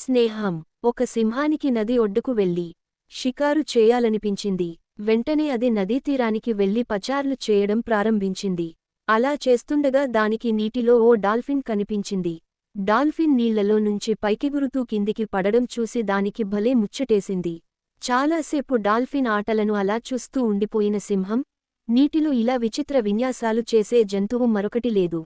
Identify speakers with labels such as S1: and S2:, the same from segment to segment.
S1: స్నేహం ఒక సింహానికి నది ఒడ్డుకు వెళ్ళి షికారు చేయాలనిపించింది. వెంటనే అది నదీ తీరానికి వెళ్ళి పచార్లు చేయడం ప్రారంభించింది. అలా చేస్తుండగా దానికి నీటిలో ఓ డాల్ఫిన్ కనిపించింది. డాల్ఫిన్ నీళ్ళలో నుంచి పైకిగురుతూ కిందికి పడడం చూసి దానికి భలే ముచ్చటేసింది. చాలాసేపు డాల్ఫిన్ ఆటలను అలా చూస్తూ ఉండిపోయిన సింహం నీటిలో ఇలా విచిత్ర విన్యాసాలు చేసే జంతువు మరొకటి లేదు.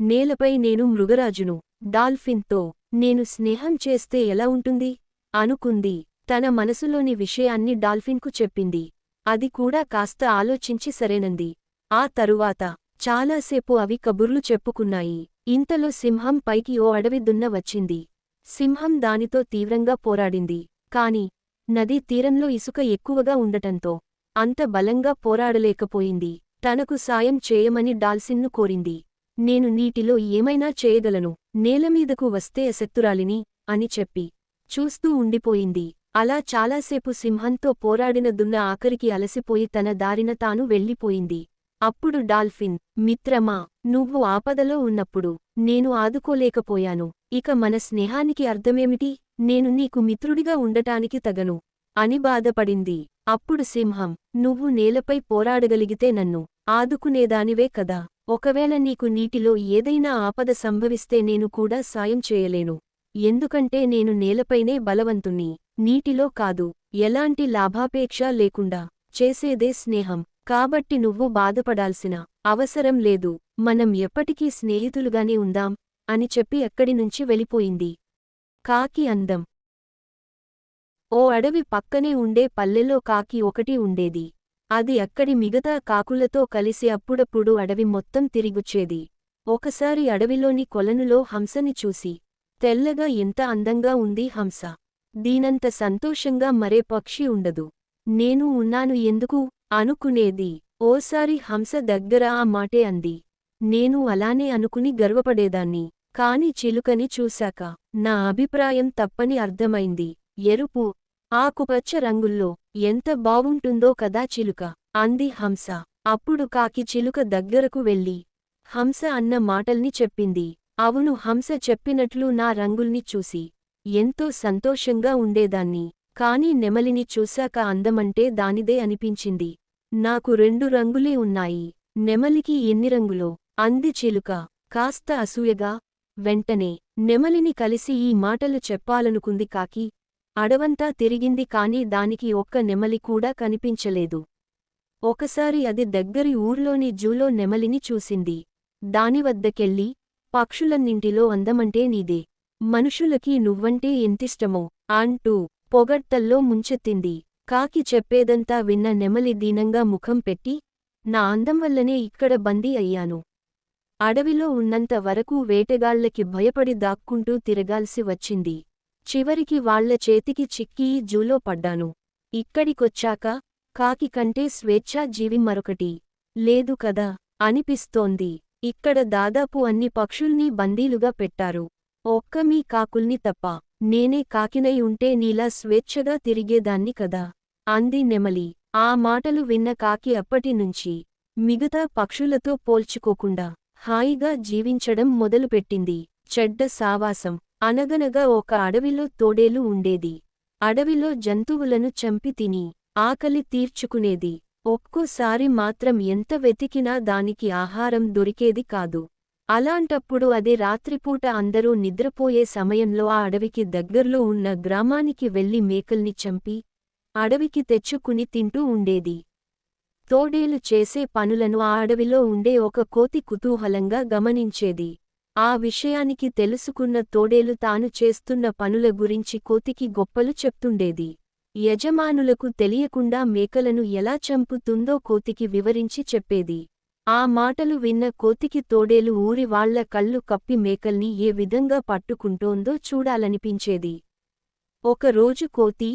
S1: నేలపై నేను మృగరాజును. డాల్ఫిన్తో నేను స్నేహం చేస్తే ఎలా ఉంటుంది? అనుకుంది. తన మనసులోని విషయాన్ని డాల్ఫిన్కు చెప్పింది. అది కూడా కాస్త ఆలోచించి సరేనంది. ఆ తరువాత చాలాసేపు అవి కబుర్లు చెప్పుకున్నాయి. ఇంతలో సింహం పైకి ఓ అడవి దున్న వచ్చింది. సింహం దానితో తీవ్రంగా పోరాడింది. కాని నదీ తీరంలో ఇసుక ఎక్కువగా ఉండటంతో అంత బలంగా పోరాడలేకపోయింది. తనకు సాయం చేయమని డాల్సిన్ను కోరింది. నేను నీటిలో ఏమైనా చేయగలను నేలమీదకు వస్తే అశక్తురాలిని అని చెప్పి చూస్తూ ఉండిపోయింది. అలా చాలాసేపు సింహంతో పోరాడిన దున్న ఆఖరికి అలసిపోయి తన దారిన తాను వెళ్ళిపోయింది. అప్పుడు డాల్ఫిన్ మిత్రమా నువ్వు ఆపదలో ఉన్నప్పుడు నేను ఆదుకోలేకపోయాను. ఇక మన స్నేహానికి అర్థమేమిటి? నేను నీకు మిత్రుడిగా ఉండటానికి తగను అని బాధపడింది. అప్పుడు సింహం నువ్వు నేలపై పోరాడగలిగితే నన్ను ఆదుకునేదానివే కదా. ఒకవేళ నీకు నీటిలో ఏదైనా ఆపద సంభవిస్తే నేను కూడా సాయం చేయలేను. ఎందుకంటే నేను నేలపైనే బలవంతుణ్ణి. నీటిలో కాదు ఎలాంటి లాభాపేక్ష లేకుండా చేసేదే స్నేహం. కాబట్టి నువ్వు బాధపడాల్సిన అవసరం లేదు. మనం ఎప్పటికీ స్నేహితులుగానే ఉందాం అని చెప్పి అక్కడి నుంచి వెళ్ళిపోయింది. కాకి అందం. ఓ అడవి పక్కనే ఉండే పల్లెలో కాకి ఒకటి ఉండేది. అది అక్కడి మిగతా కాకులతో కలిసి అప్పుడప్పుడు అడవి మొత్తం తిరిగుచ్చేది. ఒకసారి అడవిలోని కొలనులో హంసని చూసి తెల్లగా ఎంత అందంగా ఉంది హంస. దీనంత సంతోషంగా మరే పక్షి ఉండదు. నేను ఉన్నాను ఎందుకు అనుకునేది. ఓసారి హంస దగ్గర ఆ మాటే అంది. నేను అలానే అనుకుని గర్వపడేదాన్ని. కాని చిలుకని చూశాక నా అభిప్రాయం తప్పని అర్థమైంది. ఎరుపు ఆకుపచ్చ రంగుల్లో ఎంత బావుంటుందో కదా చిలుక అంది హంస. అప్పుడు కాకి చిలుక దగ్గరకు వెళ్ళి హంస అన్న మాటల్ని చెప్పింది. అవును హంస చెప్పినట్లు నా రంగుల్ని చూసి ఎంతో సంతోషంగా ఉండేదాన్ని. కాని నెమలిని చూశాక అందమంటే దానిదే అనిపించింది. నాకు రెండు రంగులే ఉన్నాయి. నెమలికి ఎన్ని రంగులో? అంది చిలుక కాస్త అసూయగా వెంటనే. నెమలిని కలిసి ఈ మాటలు చెప్పాలనుకుంది కాకి అడవంతా తిరిగింది కాని దానికి ఒక్క నెమలి కూడా కనిపించలేదు. ఒకసారి అది దగ్గరి ఊర్లోని జూలో నెమలిని చూసింది. దానివద్దకెళ్ళి పక్షులన్నింటిలో అందమంటే నీదే. మనుషులకి నువ్వంటే ఎంతిష్టమో అంటూ పొగడ్తల్లో ముంచెత్తింది. కాకి చెప్పేదంతా విన్న నెమలి దీనంగా ముఖం పెట్టి నా అందం వల్లనే ఇక్కడ బందీ అయ్యాను. అడవిలో ఉన్నంత వరకు వేటగాళ్ళకి భయపడి దాక్కుంటూ తిరగాల్సి వచ్చింది. చివరికి వాళ్ళ చేతికి చిక్కి జూలో పడ్డాను. ఇక్కడికొచ్చాక కాకి కంటే స్వేచ్ఛా జీవి మరొకటి. లేదు కదా అనిపిస్తోంది. ఇక్కడ దాదాపు అన్ని పక్షుల్ని బందీలుగా పెట్టారు. ఒక్క మీ కాకుల్ని తప్ప నేనే కాకినై ఉంటే నీలా స్వేచ్ఛగా తిరిగేదాన్ని కదా. అంది నెమలి. ఆ మాటలు విన్న కాకి అప్పటినుంచి మిగతా పక్షులతో పోల్చుకోకుండా హాయిగా జీవించడం మొదలుపెట్టింది. చెడ్డ సావాసం. అనగనగా ఒక అడవిలో తోడేలు ఉండేది. అడవిలో జంతువులను చంపి తిని ఆకలి తీర్చుకునేది. ఒక్కోసారి మాత్రం ఎంత వెతికినా దానికి ఆహారం దొరికేది కాదు. అలాంటప్పుడు అది రాత్రిపూట అందరూ నిద్రపోయే సమయంలో ఆ అడవికి దగ్గర్లో ఉన్న గ్రామానికి వెళ్ళి మేకల్ని చంపి అడవికి తెచ్చుకుని తింటూ ఉండేది. తోడేలు చేసే పనులను ఆ అడవిలో ఉండే ఒక కోతి కుతూహలంగా గమనించేది. ఆ విషయానికి తెలుసుకున్న తోడేలు తాను చేస్తున్న పనుల గురించి కోతికి గొప్పలు చెప్తుండేది. యజమానులకు తెలియకుండా మేకలను ఎలా చంపుతుందో కోతికి వివరించి చెప్పేది. ఆ మాటలు విన్న కోతికి తోడేలు ఊరి వాళ్ళ కళ్ళు కప్పి మేకల్ని ఏ విధంగా పట్టుకుంటోందో చూడాలనిపించేది. ఒకరోజు కోతి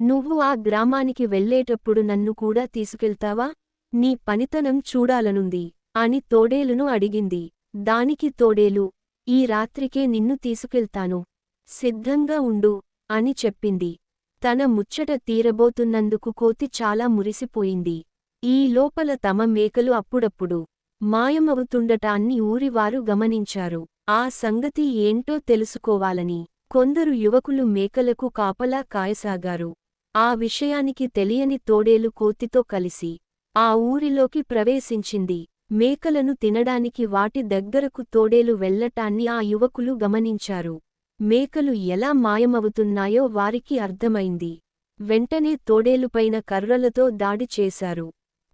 S1: నువ్వు ఆ గ్రామానికి వెళ్ళేటప్పుడు నన్ను కూడా తీసుకెళ్తావా? నీ పనితనం చూడాలనుంది అని తోడేలును అడిగింది. దానికి తోడేలు ఈ రాత్రికే నిన్ను తీసుకెళ్తాను. సిద్ధంగా ఉండు అని చెప్పింది. తన ముచ్చట తీరబోతున్నందుకు కోతి చాలా మురిసిపోయింది. ఈ లోపల తమ మేకలు అప్పుడప్పుడు మాయమవుతుండటాన్ని ఊరివారు గమనించారు. ఆ సంగతి ఏంటో తెలుసుకోవాలని కొందరు యువకులు మేకలకు కాపలా కాయసాగారు. ఆ విషయానికి తెలియని తోడేలు కోతితో కలిసి ఆ ఊరిలోకి ప్రవేశించింది. మేకలను తినడానికి వాటి దగ్గరకు తోడేలు వెళ్ళటాన్ని ఆ యువకులు గమనించారు. మేకలు ఎలా మాయమవుతున్నాయో వారికి అర్థమైంది. వెంటనే తోడేలుపైన కర్రలతో దాడి చేశారు.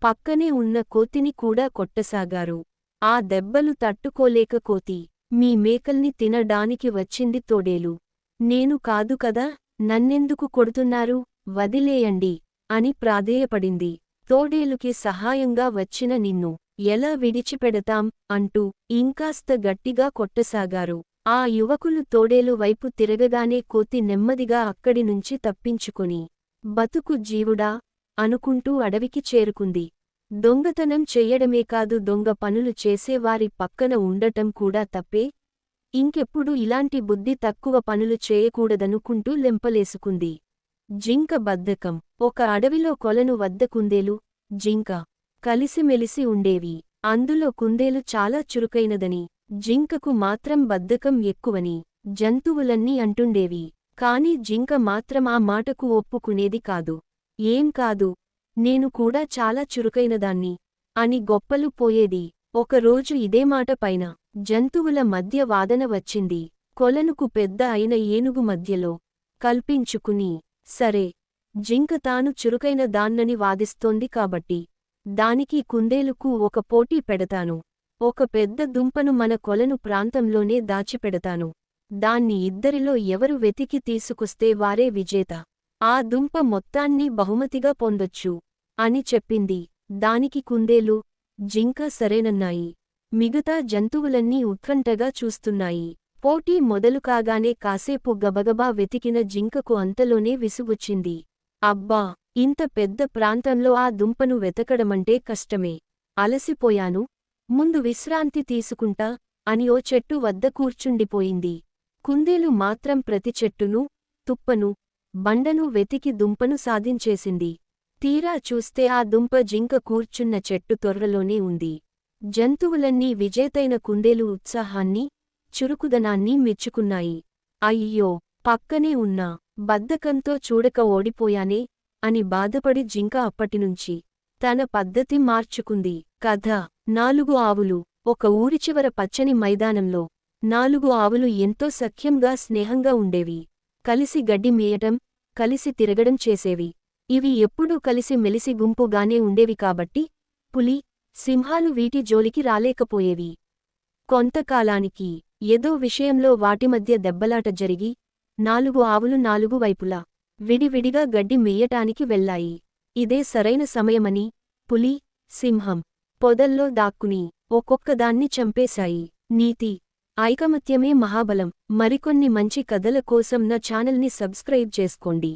S1: పక్కనే ఉన్న కోతిని కూడా కొట్టసాగారు. ఆ దెబ్బలు తట్టుకోలేక కోతి మీ మేకల్ని తినడానికి వచ్చింది తోడేలు. నేను కాదు కదా నన్నెందుకు కొడుతున్నారు? వదిలేయండి అని ప్రాధేయపడింది. తోడేలుకి సహాయంగా వచ్చిన నిన్ను. ఎలా విడిచిపెడతాం అంటూ ఇంకాస్త గట్టిగా కొట్టసాగారు. ఆ యువకులు తోడేలు వైపు తిరగగానే కోతి నెమ్మదిగా అక్కడి నుంచి తప్పించుకుని బతుకు జీవుడా అనుకుంటూ అడవికి చేరుకుంది. దొంగతనం చెయ్యడమే కాదు దొంగ పనులు చేసేవారి పక్కన ఉండటం కూడా తప్పే. ఇంకెప్పుడు ఇలాంటి బుద్ధి తక్కువ పనులు చేయకూడదనుకుంటూ లెంపలేసుకుంది. జింక బద్ధకం. ఒక అడవిలో కొలను వద్ద కుందేలు జింక కలిసిమెలిసి ఉండేవి. అందులో కుందేలు చాలా చురుకైనదని జింకకు మాత్రం బద్ధకం ఎక్కువని జంతువులన్నీ అంటుండేవి. కాని జింక మాత్రం ఆ మాటకు ఒప్పుకునేది కాదు. ఏం కాదు నేను కూడా చాలా చురుకైనదాన్ని అని గొప్పలు పోయేది. ఒకరోజు ఇదే మాట పైన జంతువుల మధ్య వాదన వచ్చింది. కొలనుకు పెద్ద అయిన ఏనుగు మధ్యలో కల్పించుకుని సరే జింక తాను చురుకైన దాన్నని వాదిస్తోంది కాబట్టి దానికి కుందేలుకు ఒక పోటీ పెడతాను. ఒక పెద్ద దుంపను మన కొలను ప్రాంతంలోనే దాచిపెడతాను. దాన్ని ఇద్దరిలో ఎవరు వెతికి తీసుకొస్తే వారే విజేత. ఆ దుంప మొత్తాన్ని బహుమతిగా పొందొచ్చు అని చెప్పింది. దానికి కుందేలు జింక సరేనన్నాయి. మిగతా జంతువులన్నీ ఉత్కంఠగా చూస్తున్నాయి. పోటీ మొదలు కాగానే కాసేపు గబగబా వెతికిన జింకకు అంతలోనే విసుగొచ్చింది. అబ్బా! ఇంత పెద్ద ప్రాంతంలో ఆ దుంపను వెతకడమంటే కష్టమే. అలసిపోయాను. ముందు విశ్రాంతి తీసుకుంటా అని ఓ చెట్టు వద్ద కూర్చుండిపోయింది. కుందేలు మాత్రం ప్రతి చెట్టును తుప్పను బండను వెతికి దుంపను సాధించేసింది. తీరా చూస్తే ఆ దుంప జింక కూర్చున్న చెట్టు తొర్రలోనే ఉంది. జంతువులన్నీ విజేతైన కుందేలు ఉత్సాహాన్ని చురుకుదనాన్ని మెచ్చుకున్నాయి. అయ్యో! పక్కనే ఉన్నా బద్ధకంతో చూడక ఓడిపోయానే అని బాధపడి జింక అప్పటినుంచి తన పద్ధతి మార్చుకుంది. కథ. నాలుగు ఆవులు. ఒక ఊరి చివర పచ్చని మైదానంలో నాలుగు ఆవులు ఎంతో సఖ్యంగా స్నేహంగా ఉండేవి. కలిసి గడ్డి మేయటం కలిసి తిరగడం చేసేవి. ఇవి ఎప్పుడూ కలిసి మెలిసి గుంపుగానే ఉండేవి కాబట్టి పులి సింహాలు వీటి జోలికి రాలేకపోయేవి. కొంతకాలానికి ఏదో విషయంలో వాటి మధ్య దెబ్బలాట జరిగి నాలుగు ఆవులు నాలుగు వైపులా విడివిడిగా గడ్డి మెయ్యటానికి వెళ్ళాయి ఇదే సరైన సమయమని పులి సింహం పొదల్లో దాక్కుని ఒక్కొక్కదాన్ని చంపేశాయి. నీతి ఐకమత్యమే మహాబలం. మరికొన్ని మంచి కథల కోసం నా ఛానల్ని సబ్స్క్రైబ్ చేసుకోండి.